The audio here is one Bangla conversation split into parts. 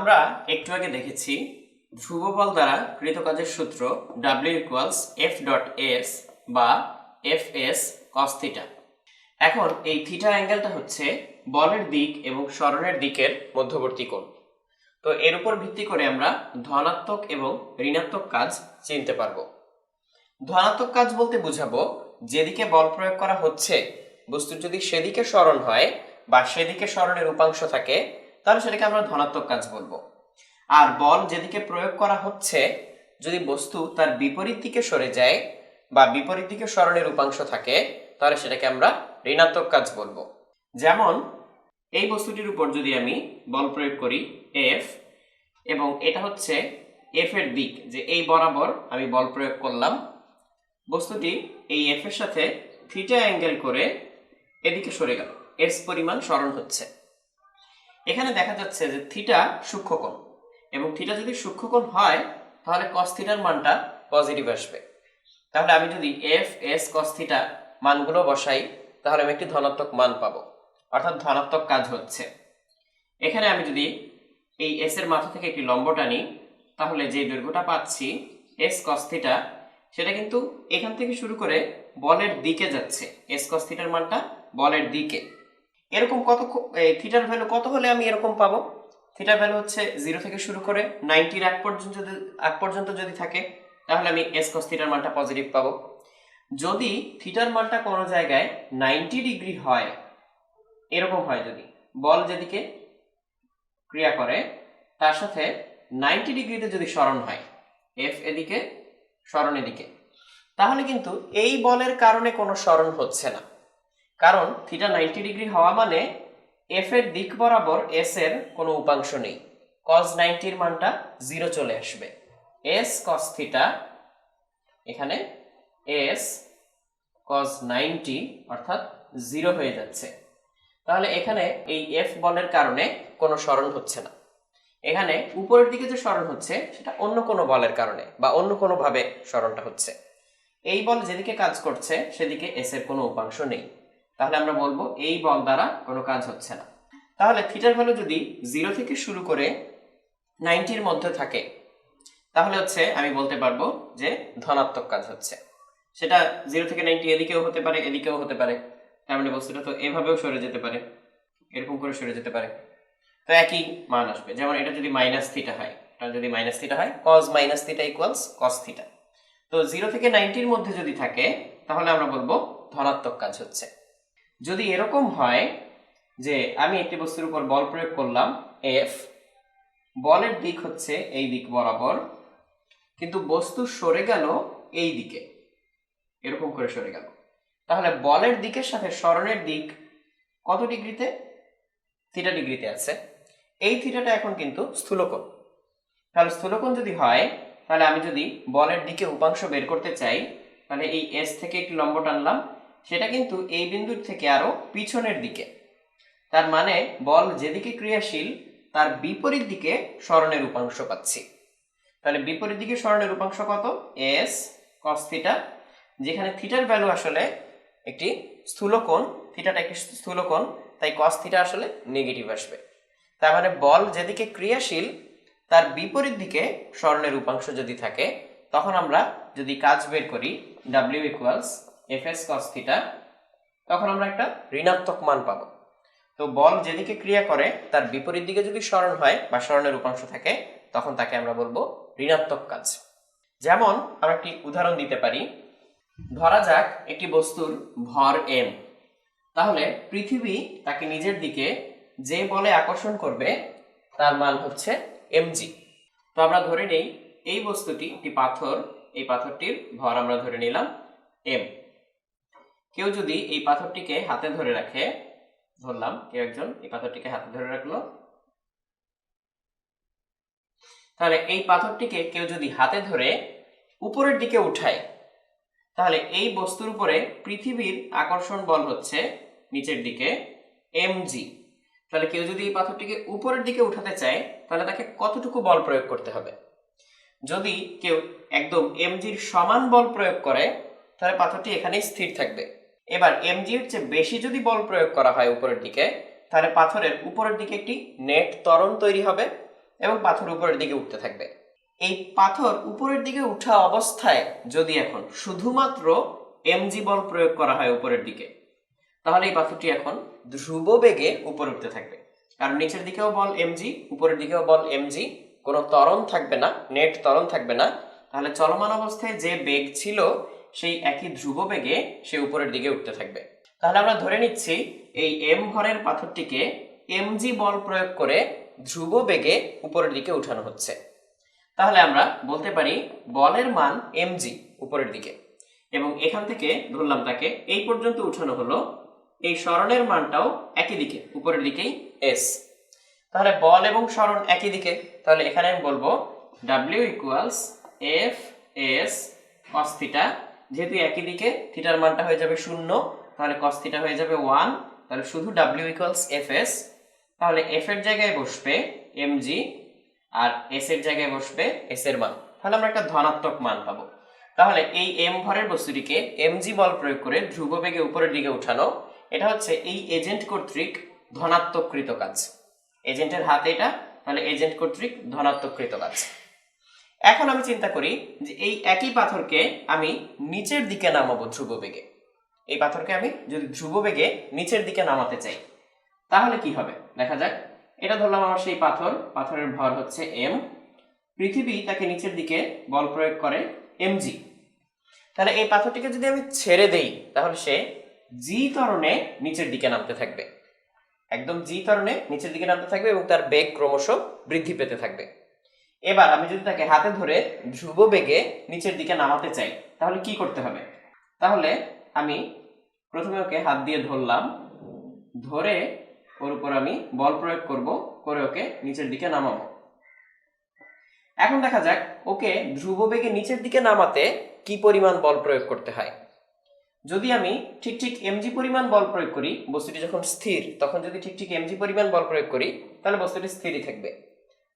আমরা একটু আগে দেখেছি ধ্রুব বল দ্বারা কৃত কাজের সূত্র W equals F dot S বা এফ এস কস থিটা এখন এই থিটা অ্যাঙ্গেলটা হচ্ছে বলের দিক এবং স্মরণের দিকের মধ্যবর্তী কোণ। তো এর উপর ভিত্তি করে আমরা ধনাত্মক এবং ঋণাত্মক কাজ চিনতে পারব। ধনাত্মক কাজ বলতে বুঝাবো, যেদিকে বল প্রয়োগ করা হচ্ছে, বস্তুর যদি সেদিকে স্মরণ হয় বা সেদিকে স্মরণের উপাংশ থাকে তাহলে সেটাকে আমরা ধনাত্মক কাজ বলব। আর বল যেদিকে প্রয়োগ করা হচ্ছে, যদি বস্তু তার বিপরীত দিকে সরে যায় বা বিপরীত দিকে স্মরণের উপাংশ থাকে, তাহলে সেটাকে আমরা ঋণাত্মক কাজ বলব। যেমন, এই বস্তুটির উপর যদি আমি বল প্রয়োগ করি এফ এবং এটা হচ্ছে এফ এর দিক, যে এই বরাবর আমি বল প্রয়োগ করলাম, বস্তুটি এই এফ এর সাথে থিটা অ্যাঙ্গেল করে এদিকে সরে গেল। এস পরিমাণ স্মরণ হচ্ছে। এখানে দেখা যাচ্ছে যে থিটা সূক্ষ্মকোণ। এবং থিটা যদি সূক্ষ্মকোণ হয়, তাহলে কস থিটার মানটা পজিটিভ আসবে। তাহলে আমি যদি এফ এস কস থিটা মানগুলো বসাই, তাহলে আমি একটি ধনাত্মক মান পাবো। অর্থাৎ ধনাত্মক কাজ হচ্ছে। এখানে আমি যদি এই এস এর মাথা থেকে একটি লম্ব টানি, তাহলে যে দৈর্ঘ্যটা পাচ্ছি এস কস থিটা সেটা কিন্তু এখান থেকে শুরু করে বলের দিকে যাচ্ছে। এস কস থিটার মানটা বলের দিকে। এরকম কত থিটার ভ্যালু কত হলে আমি এরকম পাবো? থিটার ভ্যালু হচ্ছে জিরো থেকে শুরু করে নাইনটির আগ পর্যন্ত যদি আগ পর্যন্ত যদি থাকে, তাহলে আমি এস কস থিটার মানটা পজিটিভ পাবো। যদি থিটার মানটা কোনো জায়গায় নাইনটি ডিগ্রি হয়, এরকম হয় যদি, বল যেদিকে ক্রিয়া করে, তার সাথে নাইনটি ডিগ্রিতে যদি স্মরণ হয় এফ এদিকে স্মরণ এদিকে, তাহলে কিন্তু এই বলের কারণে কোনো স্মরণ হচ্ছে না। কারণ থিটা নাইনটি ডিগ্রি হওয়া মানে এফ এর দিক বরাবর এস এর কোনো উপাংশ নেই। কজ নাইনটির মানটা জিরো চলে আসবে। এস কস থিটা এখানে এস কজ নাইনটি অর্থাৎ জিরো হয়ে যাচ্ছে। তাহলে এখানে এই এফ বলের কারণে কোনো স্মরণ হচ্ছে না। এখানে উপরের দিকে যে স্মরণ হচ্ছে, সেটা অন্য কোনো বলের কারণে বা অন্য কোনোভাবে স্মরণটা হচ্ছে। এই বল যেদিকে কাজ করছে, সেদিকে এস এর কোনো উপাংশ নেই। তাহলে আমরা বলব এই বল দ্বারা কোনো কাজ হচ্ছে না। তাহলে থিটার ভ্যালু যদি জিরো থেকে শুরু করে নাইনটির মধ্যে থাকে, তাহলে হচ্ছে আমি বলতে পারব যে ধনাত্মক কাজ হচ্ছে। সেটা জিরো থেকে নাইনটি এদিকেও হতে পারে, এদিকেও হতে পারে। তার মানে বস্তুটা তো এভাবেও সরে যেতে পারে, এরকম করে সরে যেতে পারে। তো একই মান আসবে। যেমন এটা যদি মাইনাস থিটা হয়, এটা যদি মাইনাস থিটা হয় cos minus theta equals cos theta. তো জিরো থেকে নাইনটির মধ্যে যদি থাকে, তাহলে আমরা বলব ধনাত্মক কাজ হচ্ছে। যদি এরকম হয় যে আমি একটি বস্তুর উপর বল প্রয়োগ করলাম এফ বলের দিক হচ্ছে এই দিক বরাবর, কিন্তু বস্তু সরে গেল এই দিকে। এরকম করে সরে গেল। তাহলে বলের দিকের সাথে স্মরণের দিক কত ডিগ্রিতে? থিটা ডিগ্রিতে আছে। এই থিটাটা এখন কিন্তু স্থূলকোণ। তাহলে স্থূলকোণ যদি হয়, তাহলে আমি যদি বলের দিকে উপাংশ বের করতে চাই, তাহলে এই এস থেকে একটি লম্ব টানলাম সেটা কিন্তু এই বিন্দুর থেকে আরও পিছনের দিকে। তার মানে বল যেদিকে ক্রিয়াশীল, তার বিপরীত দিকে স্মরণের উপাংশ পাচ্ছি। তাহলে বিপরীত দিকে স্মরণের উপাংশ কত? এস কস থিটা যেখানে থিটার ভ্যালু আসলে একটি স্থূলকোণ থিটাটা একটি স্থূলকোণ তাই কস থিটা আসলে নেগেটিভ আসবে। তার মানে বল যেদিকে ক্রিয়াশীল, তার বিপরীত দিকে স্মরণের উপাংশ যদি থাকে, তখন আমরা যদি কাজ বের করি W equals F S cos theta তখন আমরা একটা ঋণাত্মক মান পাবো। তো বল যেদিকে ক্রিয়া করে, তার বিপরীত দিকে যদি স্মরণ হয় বা স্মরণের উপাংশ থাকে, তখন তাকে আমরা বলব ঋণাত্মক কাজ। যেমন আমরা একটি উদাহরণ দিতে পারি, ধরা যাক একটি বস্তুর ভর এম তাহলে পৃথিবী তাকে নিজের দিকে যে বলে আকর্ষণ করবে, তার মান হচ্ছে এমজি তো আমরা ধরে নেই, এই বস্তুটি একটি পাথর, এই পাথরটির ভর আমরা ধরে নিলাম এম কেউ যদি এই পাথরটিকে হাতে ধরে রাখে, ধরলাম, কেউ একজন এই পাথরটিকে হাতে ধরে রাখল। তাহলে এই পাথরটিকে কেউ যদি হাতে ধরে উপরের দিকে উঠায়, তাহলে এই বস্তুর উপরে পৃথিবীর আকর্ষণ বল হচ্ছে নিচের দিকে এমজি তাহলে কেউ যদি এই পাথরটিকে উপরের দিকে উঠাতে চায়, তাহলে তাকে কতটুকু বল প্রয়োগ করতে হবে? যদি কেউ একদম এমজির সমান বল প্রয়োগ করে, তাহলে পাথরটি এখানেই স্থির থাকবে। এবার এমজির চেয়ে বেশি যদি বল প্রয়োগ করা হয় উপরের দিকে, তাহলে পাথরের উপরের দিকে একটি নেট ত্বরণ তৈরি হবে এবং পাথর উপরের দিকে উঠতে থাকবে। এই পাথর উপরের দিকে উঠা অবস্থায় যদি এখন শুধুমাত্র এমজি বল প্রয়োগ করা হয় উপরের দিকে, তাহলে এই পাথরটি এখন ধ্রুব বেগে উপরে উঠতে থাকবে। কারণ নিচের দিকেও বল এমজি উপরের দিকেও বল এমজি কোনো ত্বরণ থাকবে না, নেট ত্বরণ থাকবে না। তাহলে চলমান অবস্থায় যে বেগ ছিল সেই একই ধ্রুব বেগে সে উপরের দিকে উঠতে থাকবে। তাহলে আমরা ধরে নিচ্ছি এই এম ভরের পাথরটিকে এমজি বল প্রয়োগ করে ধ্রুব বেগে উপরের দিকে উঠানো হচ্ছে। তাহলে আমরা বলতে পারি বলের মান এমজি উপরের দিকে। এবং এখান থেকে ধরলাম তাকে, এই পর্যন্ত উঠানো হলো, এই স্মরণের মানটাও একই দিকে, উপরের দিকেই এস তাহলে বল এবং স্মরণ একই দিকে, তাহলে এখানে আমি বলব W equals F S cos theta যেহেতু একই দিকে, থিটার মানটা হয়ে যাবে শূন্য, তাহলে কস থিটা হয়ে যাবে ওয়ান তাহলে শুধু ডাব্লিউ ইকুয়ালস এফ এস তাহলে এফ এর জায়গায় বসবে এম জি আর এস এর জায়গায় বসবে এস এর মান। তাহলে আমরা একটা ধনাত্মক মান পাবো। তাহলে এই এম ভরের বস্তুটিকে এম জি বল প্রয়োগ করে ধ্রুব বেগে উপরের দিকে উঠানো, এটা হচ্ছে এই এজেন্ট কর্তৃক ধনাত্মকৃত কাজ। এজেন্টের হাতে এটা, তাহলে এজেন্ট কর্তৃক ধনাত্মকৃত কাজ। এখন আমি চিন্তা করি যে এই একই পাথরকে আমি নিচের দিকে নামাবো ধ্রুব বেগে। এই পাথরকে আমি যদি ধ্রুব বেগে নিচের দিকে নামাতে চাই, তাহলে কি হবে? দেখা যাক। এটা ধরলাম আমার সেই পাথর। পাথরের ভর হচ্ছে এম পৃথিবী তাকে নিচের দিকে বল প্রয়োগ করে এমজি তাহলে এই পাথরটিকে যদি আমি ছেড়ে দেই, তাহলে সে জি ত্বরণে নিচের দিকে নামতে থাকবে। একদম জি ত্বরণে নিচের দিকে নামতে থাকবে এবং তার বেগ ক্রমশ বৃদ্ধি পেতে থাকবে। এবার আমি যদি তাকে হাতে ধরে ধ্রুব বেগে নিচের দিকে নামাতে চাই, তাহলে কি করতে হবে? তাহলে আমি প্রথমে ওকে হাত দিয়ে ধরলাম, ধরে ওর উপর আমি বল প্রয়োগ করব, করে ওকে নিচের দিকে নামাবো। এখন দেখা যাক ওকে ধ্রুব বেগে নিচের দিকে নামাতে কি পরিমাণ বল প্রয়োগ করতে হয়। যদি আমি ঠিক ঠিক এমজি পরিমাণ বল প্রয়োগ করি, বস্তুটি যখন স্থির, তখন যদি ঠিক ঠিক এমজি পরিমাণ বল প্রয়োগ করি, তাহলে বস্তুটি স্থিরই থাকবে।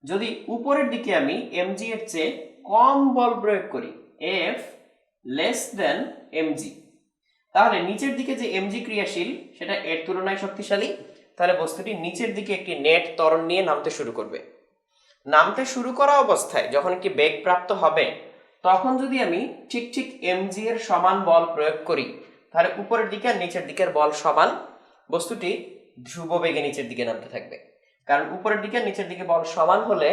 যদি উপরের দিকে আমি এমজি এর চেয়ে কম বল প্রয়োগ করি এফ লেস দেন এমজি তাহলে নিচের দিকে যে এমজি ক্রিয়াশীল, সেটা এর তুলনায় শক্তিশালী, তাহলে বস্তুটি নিচের দিকে একটি নেট ত্বরণ নিয়ে নামতে শুরু করবে। নামতে শুরু করা অবস্থায় যখন একটি বেগ প্রাপ্ত হবে, তখন যদি আমি ঠিক ঠিক এমজি এর সমান বল প্রয়োগ করি, তাহলে উপরের দিকে আর নিচের দিকের বল সমান, বস্তুটি ধ্রুব বেগে নিচের দিকে নামতে থাকবে। কারণ উপরের দিকে নিচের দিকে বল সমান হলে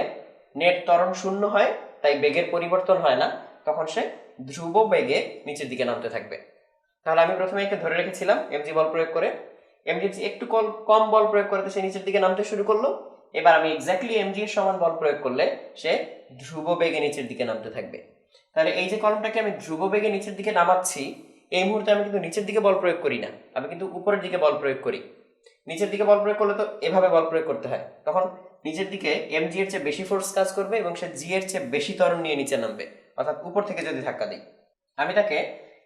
নেট ত্বরণ শূন্য হয়, তাই বেগের পরিবর্তন হয় না। তখন সে ধ্রুব বেগে নিচের দিকে নামতে থাকবে। তাহলে আমি প্রথমে একে ধরে রেখেছিলাম এমজি বল প্রয়োগ করে। এমজি একটু কম বল প্রয়োগ করে সে নিচের দিকে নামতে শুরু করল। এবার আমি এক্স্যাক্টলি এমজি এর সমান বল প্রয়োগ করলে সে ধ্রুব বেগে নিচের দিকে নামতে থাকবে। তাহলে এই যে কলমটাকে আমি ধ্রুব বেগে নিচের দিকে নামাচ্ছি, এই মুহূর্তে আমি কিন্তু নিচের দিকে বল প্রয়োগ করি না। আমি কিন্তু উপরের দিকে বল প্রয়োগ করি। নিচের দিকে বল প্রয়োগ করলে তো এভাবে বল প্রয়োগ করতে হয়। তখন নিচের দিকে এম জি এর চেয়ে বেশি ফোর্স কাজ করবে এবং সে জি এর চেয়ে বেশি ত্বরণ নিয়ে নিচে নামবে। অর্থাৎ উপর থেকে যদি ধাক্কা দিই। আমি তাকে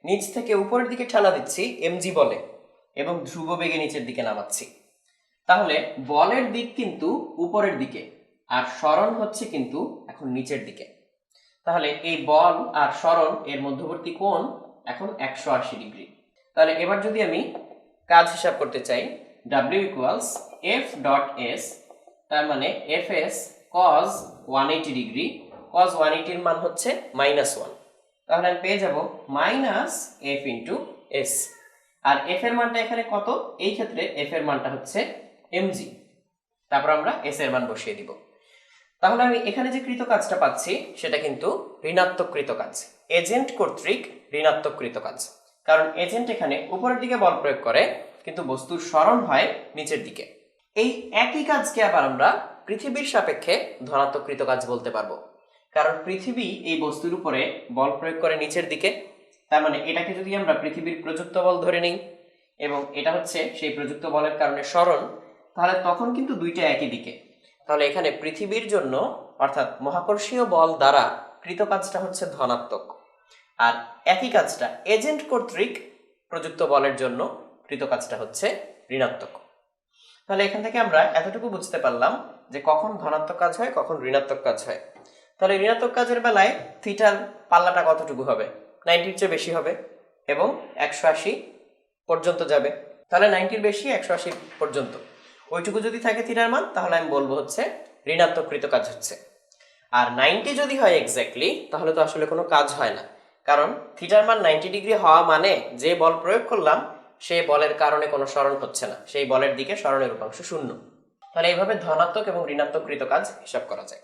নিচ থেকে উপরের দিকে ঠেলা দিচ্ছি এমজি বলে এবং ধ্রুব বেগে নিচের দিকে নামাচ্ছি। তাহলে বলের দিক কিন্তু উপরের দিকে, আর স্মরণ হচ্ছে কিন্তু এখন নিচের দিকে। তাহলে এই বল আর স্মরণ এর মধ্যবর্তী কোণ এখন একশো আশি ডিগ্রি। তাহলে এবার যদি আমি কাজ হিসাব করতে চাই W equals F dot S তার মানে F S cos one eighty degree cos one এইটির মান হচ্ছে মাইনাস ওয়ান তাহলে আমি পেয়ে যাব মাইনাস এফ ইন্টু এস আর এফ এর মানটা এখানে কত? এই ক্ষেত্রে এফ এর মানটা হচ্ছে এমজি তারপর আমরা এস এর মান বসিয়ে দিব। তাহলে আমি এখানে যে কৃত কাজটা পাচ্ছি, সেটা কিন্তু ঋণাত্মক কৃত কাজ। এজেন্ট কর্তৃক ঋণাত্মক কৃত কাজ। কারণ এজেন্ট এখানে উপরের দিকে বল প্রয়োগ করে কিন্তু বস্তুর স্মরণ হয় নিচের দিকে। এই একই কাজকে আবার আমরা পৃথিবীর সাপেক্ষে ধনাত্মক কৃত কাজ বলতে পারব। কারণ পৃথিবী এই বস্তুর উপরে বল প্রয়োগ করে নিচের দিকে। তার মানে এটাকে যদি আমরা পৃথিবীর প্রযুক্ত বল ধরে নিই এবং এটা হচ্ছে সেই প্রযুক্ত বলের কারণে স্মরণ তাহলে তখন কিন্তু দুইটা একই দিকে। তাহলে এখানে পৃথিবীর জন্য অর্থাৎ মহাকর্ষীয় বল দ্বারা কৃত কাজটা হচ্ছে ধনাত্মক। আর একই কাজটা এজেন্ট কর্তৃক প্রযুক্ত বলের জন্য কৃত কাজটা হচ্ছে ঋণাত্মক। তাহলে এখান থেকে আমরা এতটুকু বুঝতে পারলাম যে কখন ধনাত্মক কাজ হয়, কখন ঋণাত্মক কাজ হয়। তাহলে ঋণাত্মক কাজের বেলায় থিটার পাল্লাটা কতটুকু হবে? নাইনটির চেয়ে বেশি হবে এবং একশো আশি পর্যন্ত যাবে। তাহলে নাইনটির বেশি, একশো আশি পর্যন্ত। ওইটুকু যদি থাকে থিটার মান, তাহলে আমি বলব হচ্ছে ঋণাত্মক কৃত কাজ হচ্ছে। আর নাইনটি যদি হয় এক্স্যাক্টলি তাহলে তো আসলে কোনো কাজ হয় না। কারণ থিটার মান নাইনটি ডিগ্রি হওয়া মানে যে বল প্রয়োগ করলাম সেই বলের কারণে কোনো স্মরণ হচ্ছে না। সেই বলের দিকে স্মরণের উপাংশ শূন্য। তাহলে এইভাবে ধনাত্মক এবং ঋণাত্মক কৃত কাজ হিসাব করা যায়।